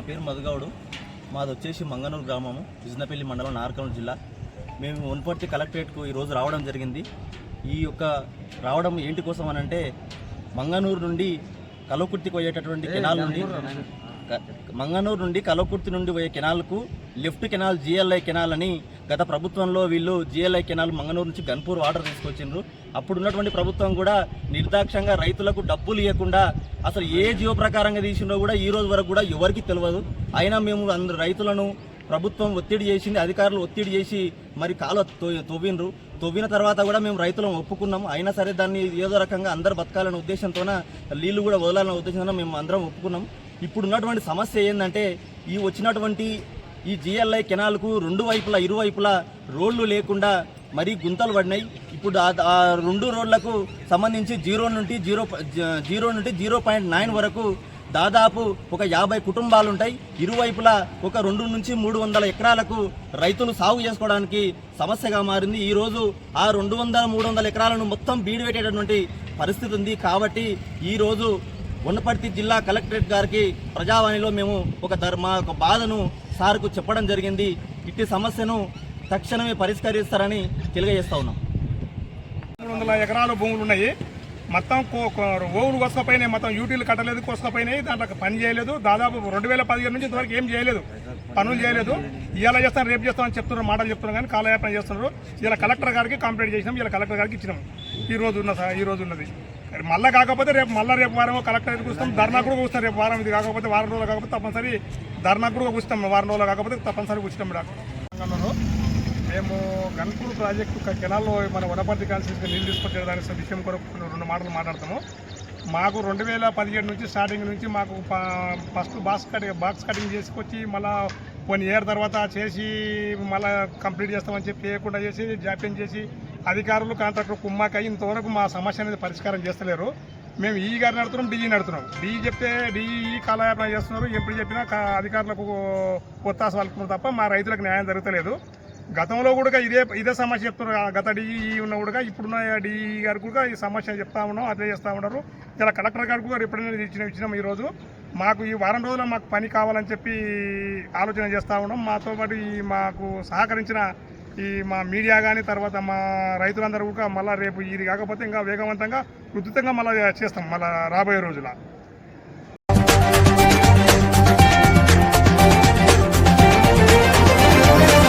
పేరు మధుగౌడు. మాది వచ్చేసి మంగనూరు గ్రామము విజనపల్లి మండలం నార్కల్ జిల్లా. మేము వనపర్తి కలెక్టరేట్కు ఈరోజు రావడం జరిగింది. ఈ యొక్క రావడం ఏంటి కోసం అని అంటే మంగనూరు నుండి కలవకుర్తికి పోయేటటువంటి కెనాల్ నుండి మంగనూరు నుండి కలవకుర్తి నుండి పోయే కెనాల్కు లెఫ్ట్ కెనాల్ జిఎల్ఐ కెనాల్ అని గత ప్రభుత్వంలో వీళ్ళు జిఎల్ఐ కెనాల్ మంగనూరు నుంచి గన్పూర్ వాటర్ తీసుకొచ్చిండ్రు. అప్పుడు ఉన్నటువంటి ప్రభుత్వం కూడా నిర్దాక్షంగా రైతులకు డబ్బులు ఇవ్వకుండా అసలు ఏ జీవ ప్రకారంగా తీసిండో కూడా ఈ రోజు వరకు కూడా ఎవరికి తెలియదు అయినా మేము అందరు రైతులను ప్రభుత్వం ఒత్తిడి చేసింది అధికారులు ఒత్తిడి చేసి మరి కాలువ తో- తవ్విండ్రు. తవ్విన తర్వాత కూడా మేము రైతులం ఒప్పుకున్నాం. అయినా సరే దాన్ని ఏదో రకంగా అందరు బతకాలనే ఉద్దేశంతోన నీళ్ళు కూడా వదలాలనే ఉద్దేశంతో మేము అందరం ఒప్పుకున్నాం. ఇప్పుడు ఉన్నటువంటి సమస్య ఏంటంటే ఈ వచ్చినటువంటి ఈ జిఎల్ఐ కెనాల్కు రెండు వైపులా ఇరువైపులా రోడ్లు లేకుండా మరీ గుంతలు పడినాయి. ఇప్పుడు ఆ- రెండు రోడ్లకు సంబంధించి జీరో నుండి జీరో జీరో నుండి జీరో పాయింట్ నైన్ వరకు దాదాపు ఒక యాభై కుటుంబాలు ఉంటాయి ఇరువైపులా ఒక రెండు నుంచి మూడు వందల ఎకరాలకు రైతులు సాగు చేసుకోవడానికి సమస్యగా మారింది. ఈరోజు ఆ రెండు వందల మూడు వందల ఎకరాలను మొత్తం బీడు పెట్టేటటువంటి పరిస్థితి ఉంది. కాబట్టి ఈ రోజు ఉన్నపర్తి జిల్లా కలెక్టరేట్ గారికి ప్రజావాణిలో మేము ఒక మా ఒక బాధను సార్కు చెప్పడం జరిగింది. ఇట్టి సమస్యను తక్షణమే పరిష్కరిస్తారని తెలియజేస్తా ఉన్నాం. మూడు వందల ఎకరాల భూములు ఉన్నాయి. మొత్తం ఓవులు కోసుకపోయినాయి మొత్తం యూటీలు కట్టలేదు కోసుకపోయినాయి దాంట్లో పని చేయలేదు. దాదాపు రెండు వేల పదిహేను నుంచి ఇంతవరకు ఏం చేయలేదు. పనులు చేయలేదు. ఇలా చేస్తాను రేపు చేస్తామని చెప్తున్నారు మాటలు చెప్తున్నారు కానీ కాలయాపన చేస్తున్నారు. ఇలా కలెక్టర్ గారికి కంప్లైంట్ చేసినాం ఇలా కలెక్టర్ గారికి ఇచ్చినాం. ఈ రోజు ఉన్న ఈ రోజు ఉన్నది. మళ్ళీ కాకపోతే రేపు మళ్ళీ రేపు వారం కలెక్టర్ కూర్చున్నాం ధర్నా కూడా కూర్చున్నాం. రేపు వారం ఇది కాకపోతే వారం రోజులు కాకపోతే తప్పనిసరి ధర్నా కూడా కూర్చున్నాం. వారం రోజులు కాకపోతే తప్పనిసరి కూర్చున్నాం తెలంగాణలో మేము గన్పూర్ ప్రాజెక్టు కెనాల్లో మన వనపర్తి కాల్సిన నీళ్ళు తీసుకొచ్చే దాని విషయం కొరకు రెండు మాటలు మాట్లాడతాము. మాకు రెండు వేల పదిహేడు నుంచి స్టార్టింగ్ నుంచి మాకు first box cutting box cutting చేసుకొచ్చి మళ్ళీ వన్ ఇయర్ తర్వాత చేసి మళ్ళీ కంప్లీట్ చేస్తామని చెప్పి చేయకుండా చేసి జాప్యం చేసి అధికారులు కాంట్రాక్టర్ కుమ్మాకై ఇంతవరకు మా సమస్య అనేది పరిష్కారం చేస్తలేరు. మేము ఈ గారిని నడుతున్నాం డిఈ నడుతున్నాం డిఈ చెప్తే డిఈ కాలయాపన చేస్తున్నారు ఎప్పుడు చెప్పినా కా- అధికారులకు ఒత్తాస పలుకుతున్నారు తప్ప మా రైతులకు న్యాయం జరుగుతలేదు. గతంలో కూడా ఇదే ఇదే సమస్య చెప్తున్నారు. గత డిఈ ఉన్న కూడా ఇప్పుడున్న డిఈ గారు కూడా ఈ సమస్య చెప్తా ఉన్నాం అదే చేస్తూ ఉన్నారు. ఇలా కలెక్టర్ గారు కూడా రిప్రజెంట్ ఇచ్చిన ఇచ్చినాం ఈరోజు. మాకు ఈ వారం రోజుల్లో మాకు పని కావాలని చెప్పి ఆలోచన చేస్తూ ఉన్నాం. మాతో పాటు ఈ మాకు సహకరించిన ఈ మా మీడియా కానీ తర్వాత మా రైతులందరూ కూడా మళ్ళీ రేపు ఇది కాకపోతే ఇంకా వేగవంతంగా ఉధృతంగా మళ్ళీ చేస్తాం మళ్ళీ రాబోయే రోజుల.